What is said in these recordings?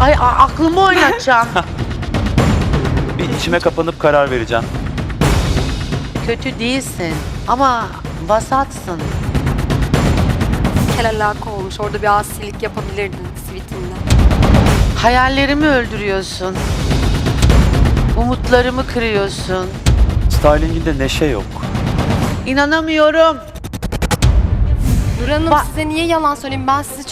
Ay a- aklımı oynatacağım. Bir içime kapanıp karar vereceğim. Kötü değilsin ama vasatsın. Kel alaka olmuş. Orada bir asilik yapabilirdin sweetinle. Hayallerimi öldürüyorsun. Umutlarımı kırıyorsun. Styling'inde neşe yok. İnanamıyorum. Nur Hanım Ba- size niye yalan söyleyeyim? Ben sizi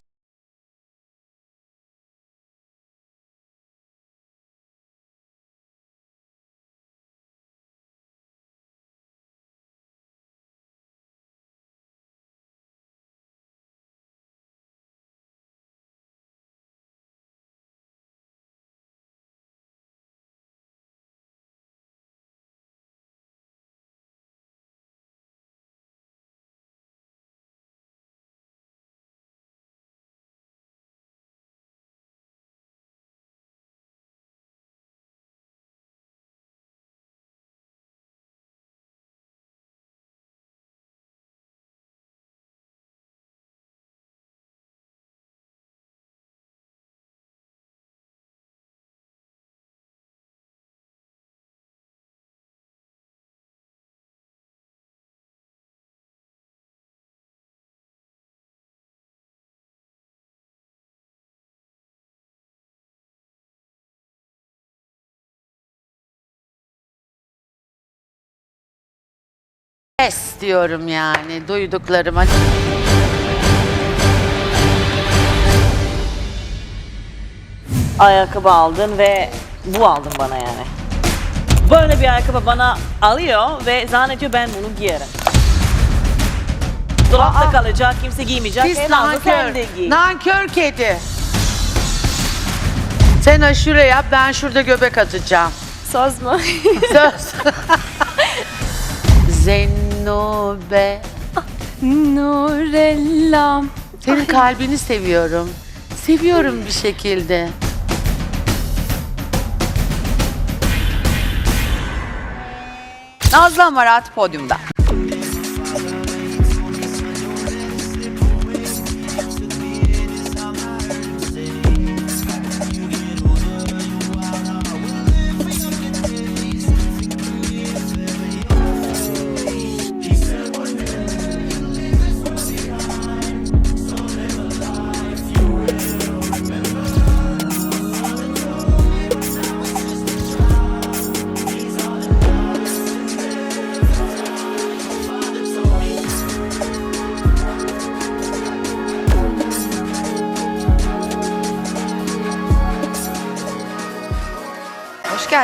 Pes diyorum yani duyduklarıma. ayakkabı aldın ve bu aldın bana yani. Böyle bir ayakkabı bana alıyor ve zannediyor ben bunu giyerim. Dolapta Aa! kalacak, kimse giymeyecek. Pis en azı sen nankör. giy. Nankör kedi. Sen aşure yap ben şurada göbek atacağım. Söz mü? Söz. Zennube. Nurella. Senin kalbini seviyorum. Seviyorum bir şekilde. Nazlı Amarat podyumda.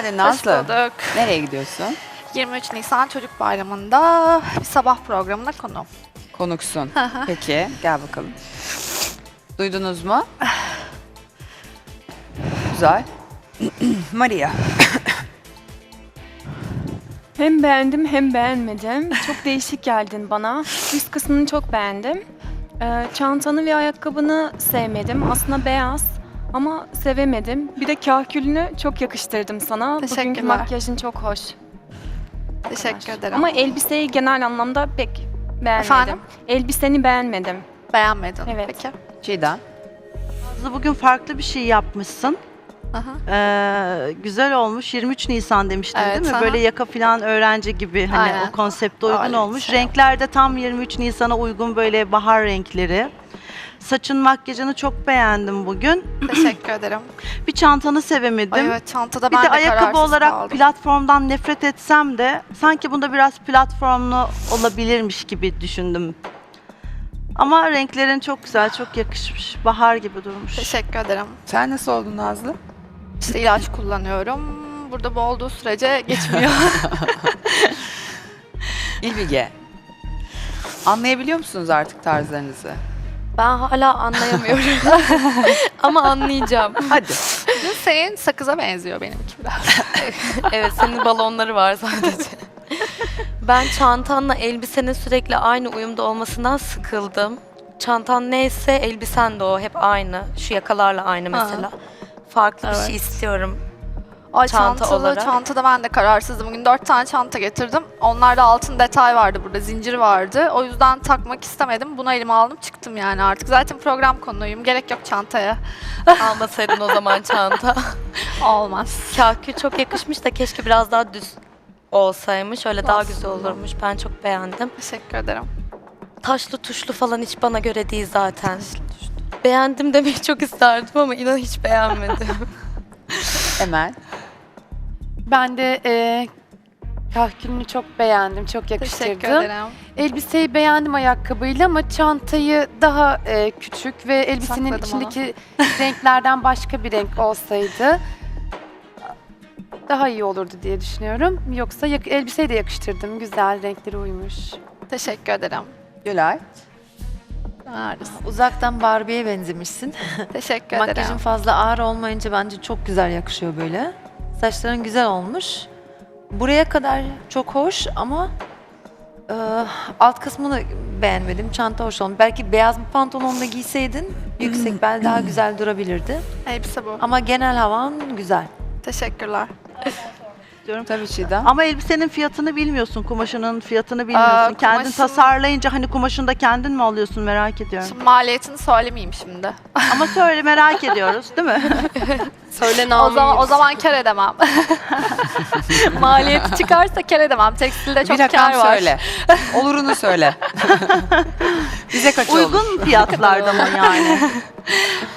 Geldin Nazlı. Hoş bulduk. Nereye gidiyorsun? 23 Nisan Çocuk Bayramı'nda bir sabah programına konu. Konuksun. Peki gel bakalım. Duydunuz mu? Güzel. Maria. Hem beğendim hem beğenmedim. Çok değişik geldin bana. Üst kısmını çok beğendim. Ee, çantanı ve ayakkabını sevmedim. Aslında beyaz ama sevemedim. Bir de kahkülünü çok yakıştırdım sana. Bugünkü Teşekkürler. makyajın çok hoş. Teşekkür ederim. Ama elbiseyi genel anlamda pek beğenmedim. Efendim? Elbiseni beğenmedim. beğenmedin. Evet. Peki. Çiğdem. Nazlı bugün farklı bir şey yapmışsın. Aha. Ee, güzel olmuş. 23 Nisan demiştin Evet, değil mi? aha. Böyle yaka falan öğrenci gibi hani Aynen. o konsepte uygun bir olmuş. şey. Renkler de tam 23 Nisan'a uygun böyle bahar renkleri. Saçın makyajını çok beğendim bugün. Teşekkür ederim. Bir çantanı sevemedim. Ay, evet çantada bir ben de de ayakkabı kararsız olarak kaldım. platformdan nefret etsem de sanki bunda biraz platformlu olabilirmiş gibi düşündüm. Ama renklerin çok güzel, çok yakışmış. Bahar gibi durmuş. Teşekkür ederim. Sen nasıl oldun Nazlı? İşte ilaç kullanıyorum. Burada bu olduğu sürece geçmiyor. İlbige. Anlayabiliyor musunuz artık tarzlarınızı? Ben hala anlayamıyorum. Ama anlayacağım. Hadi. Senin sakıza benziyor benimki biraz. evet senin balonları var sadece. ben çantanla elbisenin sürekli aynı uyumda olmasından sıkıldım. Çantan neyse elbisen de o hep aynı. Şu yakalarla aynı Ha. mesela. Farklı bir şey istiyorum. Ay Çanta çantalı, olarak. çantada ben de kararsızdım. Bugün dört tane çanta getirdim. Onlarda altın detay vardı burada, zincir vardı. O yüzden takmak istemedim. Bunu elime aldım, çıktım yani artık. Zaten program konuyum, gerek yok çantaya. Almasaydın o zaman çanta. Olmaz. Kahkül çok yakışmış da keşke biraz daha düz olsaymış. Öyle daha Olsun. güzel olurmuş. Ben çok beğendim. Teşekkür ederim. Taşlı tuşlu falan hiç bana göre değil zaten. Beğendim demeyi çok isterdim ama inan hiç beğenmedim. Emel. Ben de e, kahkülünü çok beğendim, çok Teşekkür yakıştırdım. ederim. Elbiseyi beğendim ayakkabıyla ama çantayı daha e, küçük ve elbisenin Sakladım içindeki renklerden başka bir renk olsaydı daha iyi olurdu diye düşünüyorum. Yoksa yak- elbiseyi de yakıştırdım. Güzel renkleri uymuş. Teşekkür ederim. Gülay. Neredesin? Uzaktan Barbie'ye benzemişsin. Teşekkür Makyajın ederim. fazla ağır olmayınca bence çok güzel yakışıyor böyle. Saçların güzel olmuş. Buraya kadar çok hoş ama e, alt kısmını beğenmedim. Çanta hoş olmuş. Belki beyaz bir pantolon da giyseydin yüksek bel daha güzel durabilirdi. Elbise bu. Ama genel havan güzel. Teşekkürler. Tabii Çiğdem. Ama elbisenin fiyatını bilmiyorsun, kumaşının fiyatını bilmiyorsun. Aa, Kendin kumaşın- tasarlayınca hani kumaşını da kendin mi alıyorsun merak ediyorum. Şimdi maliyetini söylemeyeyim şimdi. Ama söyle merak ediyoruz değil mi? Söyle o zaman o zaman kar edemem. Maliyeti çıkarsa kar edemem. Tekstilde çok bir rakam kar var. söyle. Olurunu söyle. Bize kaç olur? Uygun fiyatlarda mı yani?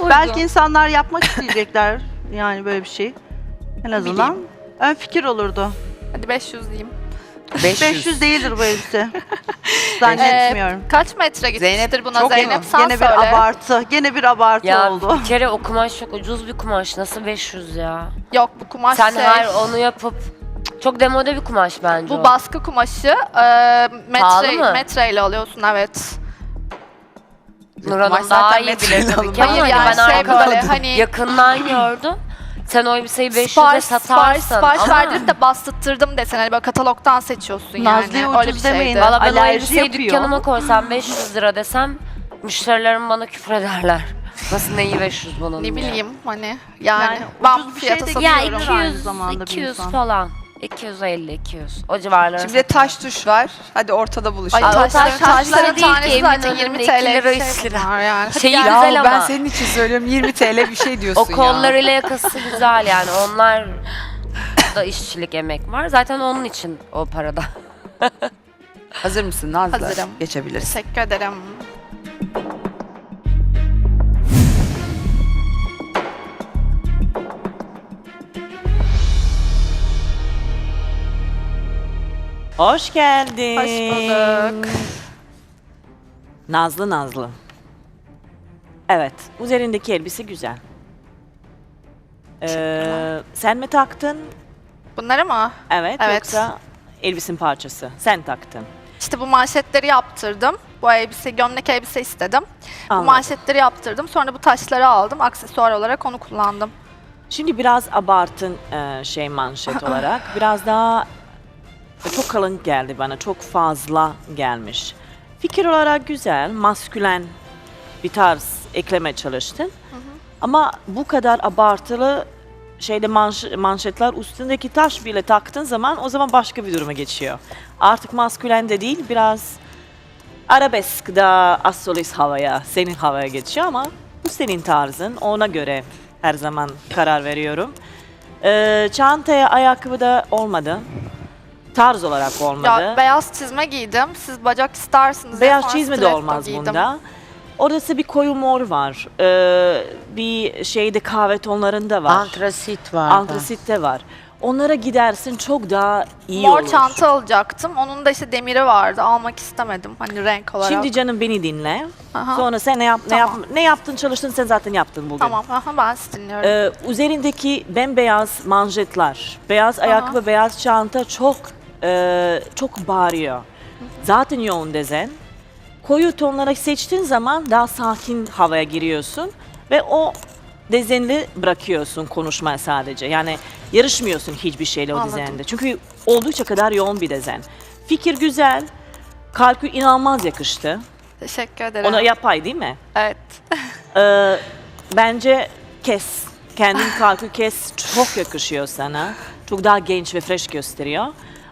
Belki insanlar yapmak isteyecekler yani böyle bir şey. En azından ön fikir olurdu. Hadi 500 diyeyim. 500. 500 değildir bu elbise. Zannetmiyorum. Ee, kaç metre gitmiştir Zeynep, buna çok Zeynep? Sen Gene söyle. bir abartı. Gene bir abartı Ya oldu. bir kere o kumaş çok ucuz bir kumaş. Nasıl 500 ya? Yok bu kumaş Sen şey. hayır onu yapıp çok demode bir kumaş bence Bu o. baskı kumaşı e, Pahalı metre, mı? metreyle alıyorsun evet. Nur Kumaş Hanım zaten daha iyi metreyle bilir tabii ki alınıyor. ama Hayır yani ben şey arkada böyle hani yakından gördüm. Sen o elbiseyi 500'e sipariş, satarsın sipariş, sipariş ama verdirip de bastırttırdım desen hani böyle katalogdan seçiyorsun Nazlı'ya yani. Öyle bir ucuz demeyin. şeydi. Valla ben o Alerji elbiseyi yapıyor. dükkanıma koysam 500 lira desem müşterilerim bana küfür ederler. Nasıl neyi 500 bunun Ne diye. bileyim hani yani, Yani ucuz bir şey fiyata de Ya satıyorum. Satıyorum. Aynı 200, zamanda bir 200 insan. falan. 250, 200. O civarlara Şimdi de taş tuş var. Hadi ortada Ay buluşalım. Taşların, taş- taşları taşların değil ki, tanesi evin zaten önünde 20 iki TL lira, bir üç şey lira. var yani. Şeyi Ya güzel ama. ben senin için söylüyorum 20 TL bir şey diyorsun O ya. kollarıyla yakası güzel yani. Onlar da işçilik emek var. Zaten onun için o parada. Hazır mısın Nazlı? Hazırım. Geçebilirsin. Teşekkür ederim. Hoş geldin. Hoş bulduk. Nazlı Nazlı. Evet, üzerindeki elbise güzel. Ee, sen mi taktın? Bunları mı? Evet, Evet. yoksa elbisin parçası. Sen taktın. İşte bu manşetleri yaptırdım. Bu elbise, gömlek elbise istedim. Bu Anladım. manşetleri yaptırdım. Sonra bu taşları aldım. Aksesuar olarak onu kullandım. Şimdi biraz abartın e, şey manşet olarak. Biraz daha çok kalın geldi bana. Çok fazla gelmiş. Fikir olarak güzel, maskülen bir tarz ekleme çalıştın. Ama bu kadar abartılı şeyde manş, manşetler üstündeki taş bile taktığın zaman o zaman başka bir duruma geçiyor. Artık maskülen de değil biraz arabesk da asolist havaya, senin havaya geçiyor ama bu senin tarzın. Ona göre her zaman karar veriyorum. Ee, çantaya ayakkabı da olmadı. Tarz olarak olmadı. Ya beyaz çizme giydim. Siz bacak istersiniz. Beyaz çizme de olmaz giydim. bunda. Orası bir koyu mor var. Ee, bir şeyde kahve tonlarında var. Antrasit var. Antrasit de var. Onlara gidersin çok daha iyi Mor olur. çanta alacaktım. Onun da işte demiri vardı. Almak istemedim hani renk olarak. Şimdi canım beni dinle. Aha, Sonra sen ne yap ne Tamam. yap ne yaptın çalıştın sen zaten yaptın bugün. Tamam. Aha, ben sizi dinliyorum. Ee, üzerindeki bembeyaz manjetler, beyaz ayakkabı, beyaz çanta çok e, çok bağırıyor. Zaten yoğun dezen. Koyu tonlara seçtiğin zaman daha sakin havaya giriyorsun ve o dezenli bırakıyorsun konuşmaya sadece. Yani yarışmıyorsun hiçbir şeyle o Anladım. dizende. Çünkü oldukça kadar yoğun bir dezen. Fikir güzel, kalkül inanılmaz yakıştı. Teşekkür ederim. Ona yapay değil mi? Evet. Ee, bence kes. kendin kalkı kes çok yakışıyor sana. Çok daha genç ve fresh gösteriyor.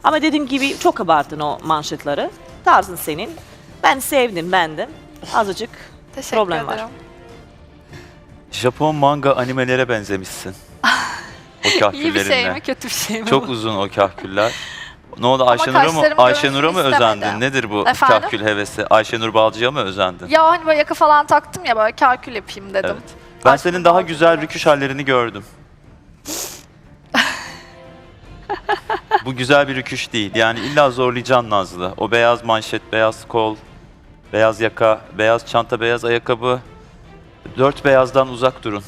Ama dediğim gibi çok abartın o manşetleri. Tarzın senin. Ben sevdim, bendim. Azıcık Teşekkür Problem var. ederim. Japon manga animelere benzemişsin. O İyi bir şey kahküllerinle. mi kötü bir şey mi Çok bu? uzun o kahküller. Ne oldu Ayşenur'a mı, kaşlarım Ayşenur'a mı görünsün özendin? istemedim. Nedir bu Efendim? kahkül hevesi? Ayşenur Balcı'ya mı özendin? Ya hani böyle yaka falan taktım ya böyle kalkül yapayım dedim. Evet. Ben Ayşenur senin daha güzel rüküş hallerini gördüm. Bu güzel bir rüküş değil. Yani illa zorlayacaksın Nazlı. O beyaz manşet, beyaz kol, beyaz yaka, beyaz çanta, beyaz ayakkabı. Dört beyazdan uzak durun.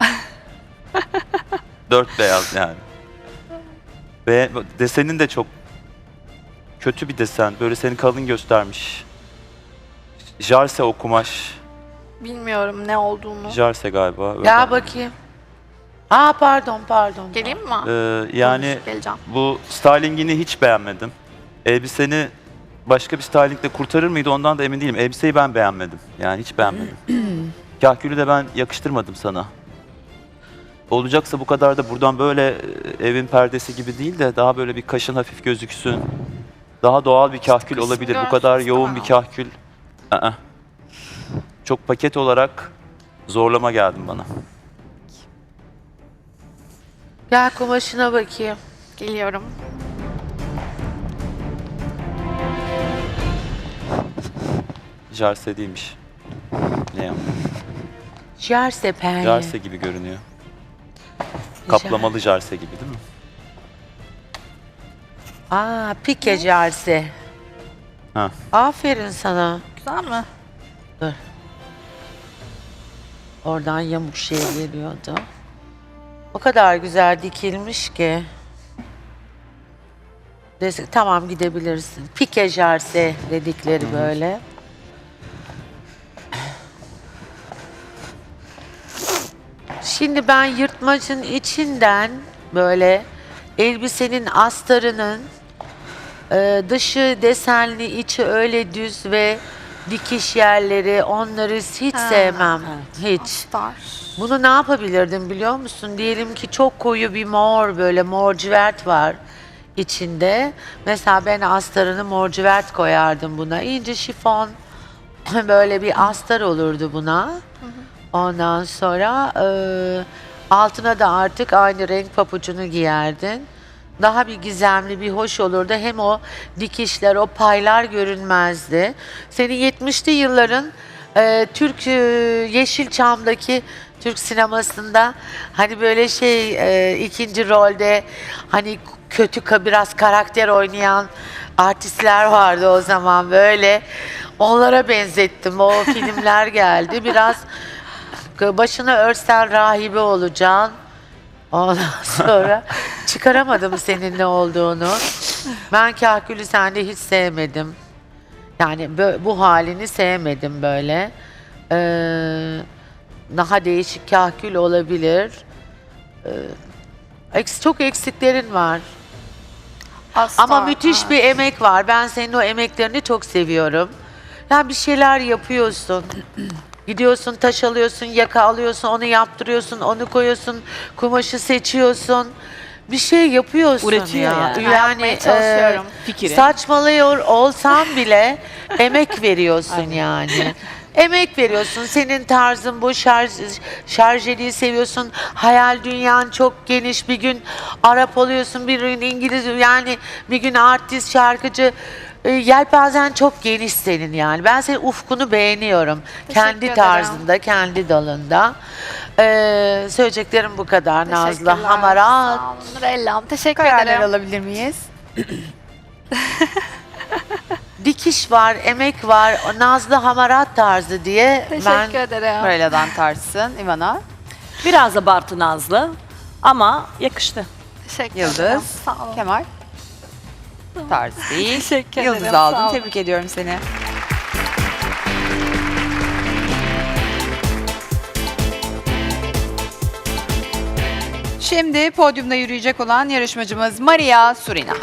Dört beyaz yani. Be desenin de çok kötü bir desen. Böyle seni kalın göstermiş. Jarse o kumaş. Bilmiyorum ne olduğunu. Jarse galiba. öyle. Gel bakayım. Aa pardon pardon. Geleyim mi? Ee, yani Geleceğim. bu stylingini hiç beğenmedim. Elbiseni başka bir stylingle kurtarır mıydı ondan da emin değilim. Elbiseyi ben beğenmedim. Yani hiç beğenmedim. Kahkülü de ben yakıştırmadım sana. Olacaksa bu kadar da buradan böyle e, evin perdesi gibi değil de daha böyle bir kaşın hafif gözüksün. Daha doğal bir kahkül Kısmı olabilir. Bu kadar yoğun bir istemem. kahkül. Aa. Çok paket olarak zorlama geldin bana. Gel kumaşına bakayım. Geliyorum. Jarse değilmiş. Ne ya? Jerse penye. Jarse gibi görünüyor. Kaplamalı jarse gibi değil mi? Aa pike jerse. Ha. Aferin sana. Güzel mi? Oradan yamuk şey geliyordu. O kadar güzel dikilmiş ki. Neyse, tamam gidebilirsin. Pike jerse dedikleri böyle. Şimdi ben yırtmacın içinden böyle elbisenin astarının e, dışı desenli, içi öyle düz ve dikiş yerleri onları hiç Ha, sevmem. Hiç. Star. Bunu ne yapabilirdim biliyor musun? Diyelim ki çok koyu bir mor böyle mor civert var içinde. Mesela ben astarını mor civert koyardım buna. İnce şifon böyle bir astar olurdu buna. Ondan sonra eee, altına da artık aynı renk papucunu giyerdin. Daha bir gizemli, bir hoş olurdu. Hem o dikişler, o paylar görünmezdi. Senin 70'li yılların eee, Türk eee, Yeşilçam'daki Türk sinemasında hani böyle şey eee, ikinci rolde hani kötü ka- biraz karakter oynayan artistler vardı o zaman böyle. Onlara benzettim. O filmler geldi. Biraz başına örsen rahibe olacaksın. Ondan sonra çıkaramadım senin ne olduğunu. Ben kahkülü sende hiç sevmedim. Yani bö- bu halini sevmedim böyle. Ee, daha değişik kahkül olabilir. Ee, eks- çok eksiklerin var. Astar. Ama müthiş bir emek var. Ben senin o emeklerini çok seviyorum. Yani bir şeyler yapıyorsun. Gidiyorsun, taş alıyorsun, yaka alıyorsun, onu yaptırıyorsun, onu koyuyorsun, kumaşı seçiyorsun. Bir şey yapıyorsun Üretiyor ya. yani. Yapmaya çalışıyorum. fikri. Saçmalıyor olsan bile emek veriyorsun yani. Emek veriyorsun. Senin tarzın bu şarj, şarjeliği seviyorsun. Hayal dünyan çok geniş. Bir gün Arap oluyorsun, bir gün İngiliz yani bir gün artist, şarkıcı. E, Yelpazen çok geniş senin yani. Ben senin ufkunu beğeniyorum. kendi ederim. tarzında, kendi dalında. Ee, söyleyeceklerim bu kadar Nazlı. Teşekkürler, Hamarat. sağ olun. Nurellam. Teşekkür Kararlar ederim. alabilir miyiz? dikiş var, emek var, Nazlı hamarat tarzı diye ben Teşekkür ederim. Korela'dan tartsın. Ivana. Biraz abartı Nazlı ama yakıştı. Teşekkür Yıldız. ederim. Sağ olun. Kemal. Tarz değil. Teşekkür Yıldız ederim, sağ aldın. olun. Tebrik ediyorum seni. Şimdi podyumda yürüyecek olan yarışmacımız Maria Surina.